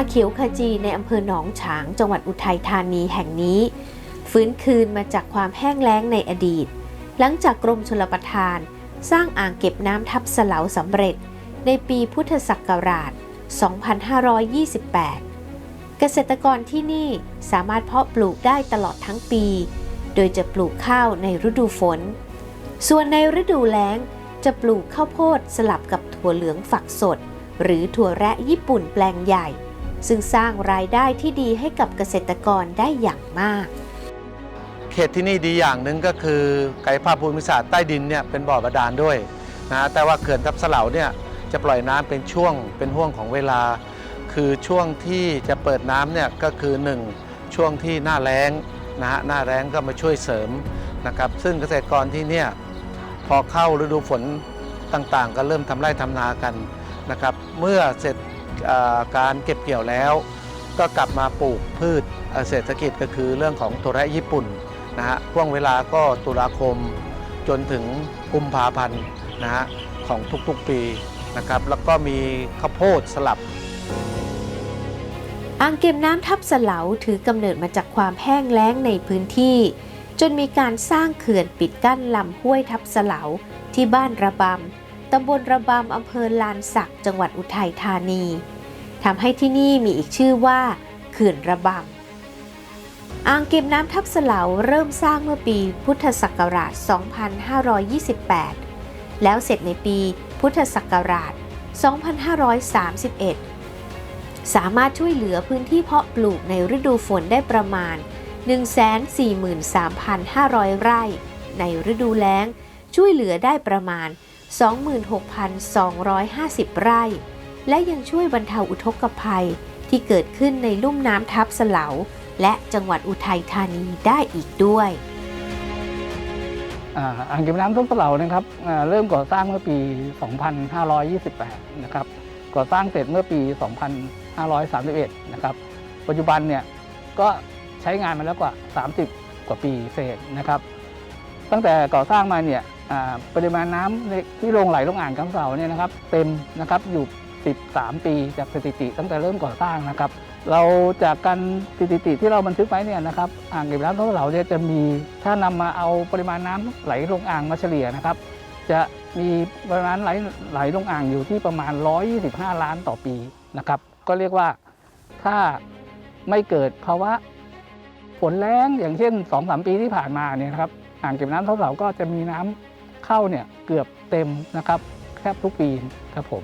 าเขียวขจีในอำเภอหนองฉาง จังหวัดอุทัยธานีแห่งนี้ ฟื้นคืนมาจากความแห้งแล้งในอดีต หลังจากกรมชลประทาน สร้างอ่างเก็บน้ำทับเสลาสำเร็จ ในปีพุทธศักราช 2528 เกษตรกรที่นี่สามารถเพาะปลูกได้ตลอดทั้งปี โดยจะปลูกข้าวในฤดูฝน ส่วนในฤดูแล้งจะปลูกข้าวโพดสลับกับถั่วเหลืองฝักสด หรือถั่วแระญี่ปุ่นแปลงใหญ่ ซึ่งสร้างรายได้ที่ดีให้กับเกษตรกรได้อย่างมาก เขตที่นี่ดีอย่างหนึ่งก็คือกายภาพภูมิศาสตร์ใต้ดินเนี่ยเป็นบ่อบาดาลด้วยนะแต่ว่าเขื่อนทับเสลาเนี่ยจะปล่อยน้ำเป็นช่วงเป็นห่วงของเวลา คือช่วงที่จะเปิดน้ำเนี่ยก็คือ 1 ช่วงที่หน้าแล้งนะฮะหน้าแล้งก็มาช่วยเสริมนะครับซึ่งเกษตรกรที่เนี่ยพอเข้าฤดูฝนต่างๆ ก็เริ่มทำไร่ทำนากันนะครับเมื่อเสร็จ การเก็บเกี่ยวแล้ว ก็กลับมาปลูกพืชเศรษฐกิจก็คือเรื่องของตัวแระญี่ปุ่นนะฮะช่วงเวลาก็ตุลาคมจนถึงกุมภาพันธ์นะฮะของทุกๆปีนะครับแล้วก็มีข้าวโพดสลับอ่างเก็บน้ำทับเสลาถือกำเนิดมาจากความแห้งแล้งในพื้นที่ จนมีการสร้างเขื่อนปิดกั้นลำห้วยทับเสลาที่บ้านระบำ ตำบลระบำอำเภอลานสักจังหวัดอุทัยธานีทำให้ที่นี่มีอีกชื่อว่าเขื่อนระบำอ่างเก็บน้ำทับเสลาเริ่มสร้างเมื่อปีพุทธศักราช 2528 แล้วเสร็จในปีพุทธศักราช 2531 สามารถช่วยเหลือพื้นที่เพาะปลูกในฤดูฝนได้ประมาณ 143,500 ไร่ ในฤดูแล้งช่วยเหลือได้ประมาณ 26,250 ไร่ และยังช่วยบรรเทาอุทกภัยที่เกิดขึ้นในลุ่มน้ำทับเสลาและจังหวัดอุทัยธานีได้อีกด้วยอ่าอ่างเก็บน้ำต้นเสลานะครับเริ่มก่อสร้างเมื่อปี 2528 นะครับก่อสร้างเสร็จเมื่อปี 2531 นะครับ ปัจจุบันเนี่ยก็ใช้งานมาแล้วกว่า 30 กว่าปีเศษนะครับ ตั้งแต่ก่อสร้างมาเนี่ย ปริมาณน้ำที่ลงไหลลงอ่างกำเสาเนี่ยนะครับเต็มนะครับอยู่ 13 ปีจากสถิติตั้งแต่เริ่มก่อสร้างนะครับ เราจากการสถิติที่เราบันทึกไว้เนี่ยนะครับอ่างเก็บน้ำต้นเสลาเนี่ยจะมีถ้านำมาเอาปริมาณน้ำไหลลงอ่างมาเฉลี่ยนะครับ จะมีปริมาณไหลไหลลงอ่างอยู่ที่ประมาณ 125 ล้านต่อปีนะครับ ก็เรียกว่าถ้าไม่เกิดภาวะฝนแล้งอย่างเช่น 2-3 ปีที่ผ่านมาเนี่ยนะครับอ่างเก็บน้ำต้นเสลาก็จะมีน้ำ เข้าเนี่ยเกือบเต็มนะครับแทบทุกปีครับผม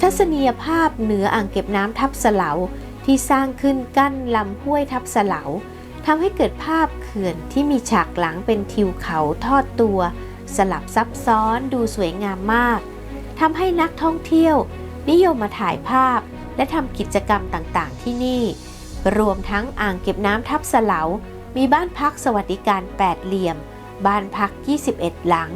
ทัศนียภาพเหนืออ่างเก็บน้ำทับเสลาที่สร้างขึ้นกั้นลำห้วยทับเสลาทำให้เกิดภาพเขื่อนที่มีฉากหลังเป็นทิวเขาทอดตัว สลับซับซ้อนดูสวยงามมากทำให้นักท่องเที่ยว นิยมมาถ่ายภาพและทำกิจกรรมต่างๆ ที่นี่ รวมทั้งอ่างเก็บน้ำทับเสลามีบ้านพักสวัสดิการ8เหลี่ยม บ้านพัก 21 หลัง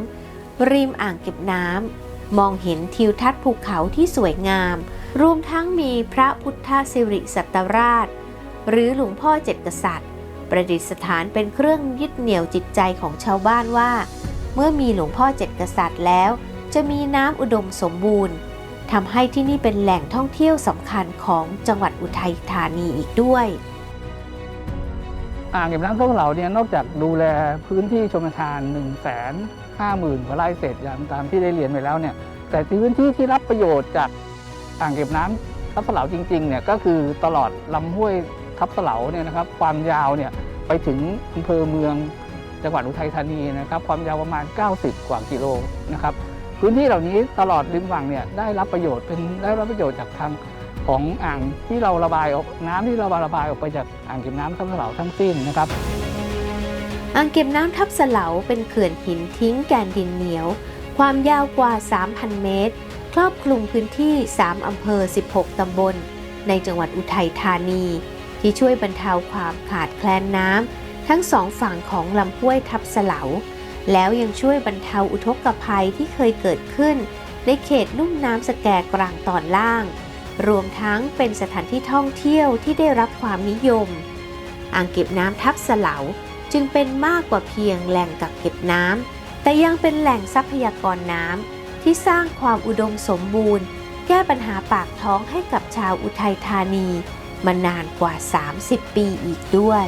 ริมอ่างเก็บน้ำ มองเห็นทิวทัศน์ภูเขาที่สวยงาม รวมทั้งมีพระพุทธสิริสัตราช หรือหลวงพ่อเจ็ดกษัตริย์ ประดิษฐานเป็นเครื่องยึดเหนี่ยวจิตใจของชาวบ้านว่า เมื่อมีหลวงพ่อเจ็ดกษัตริย์แล้ว จะมีน้ำอุดมสมบูรณ์ทำให้ที่นี่เป็นแหล่งท่องเที่ยวสำคัญของจังหวัดอุทัยธานีอีกด้วย อ่างเก็บน้ำต้นเหลาเนี่ยนอกจากดูแลพื้นที่ชมทาน 1 5 0 0 0 0กว่าไร่เศษอย่างตามที่ได้เรียนไปแล้วเนี่ยแต่พื้นที่ที่รับประโยชน์จากอ่างเก็บน้ำทับเสลาจริงๆเนี่ยก็คือตลอดลำห้วยทับเสลาเนี่ยนะครับความยาวเนี่ยไปถึงอำเภอเมืองจังหวัดอุทัยธานีนะครับความยาวประมาณ 90 กว่ากิโลนะครับพื้นที่เหล่านี้ตลอดริมฝั่งเนี่ยได้รับประโยชน์เป็นได้รับประโยชน์จากทาง ของอ่างที่เราระบายออกน้ำที่เราระบายออกไปจากอ่างเก็บน้ำทับเสลาทั้งสิ้นนะครับอ่างเก็บน้ำทับเสลาเป็นเขื่อนหินทิ้งแกนดินเหนียว ความยาวกว่า 3,000 เมตร ครอบคลุมพื้นที่ 3 อำเภอ 16 ตำบล ในจังหวัดอุทัยธานี ที่ช่วยบรรเทาความขาดแคลนน้ำทั้งสองฝั่งของลำห้วยทับเสลาแล้วยังช่วยบรรเทาอุทกภัยที่เคยเกิดขึ้น ในเขตลุ่มน้ำสแกกลางตอนล่าง รวมทั้งเป็นสถานที่ท่องเที่ยวที่ได้รับความนิยม อ่างเก็บน้ำทับเสลาจึงเป็นมากกว่าเพียงแหล่งกักเก็บน้ำแต่ยังเป็นแหล่งทรัพยากรน้ำที่สร้างความอุดมสมบูรณ์ แก้ปัญหาปากท้องให้กับชาวอุทัยธานี มานานกว่า 30 ปีอีกด้วย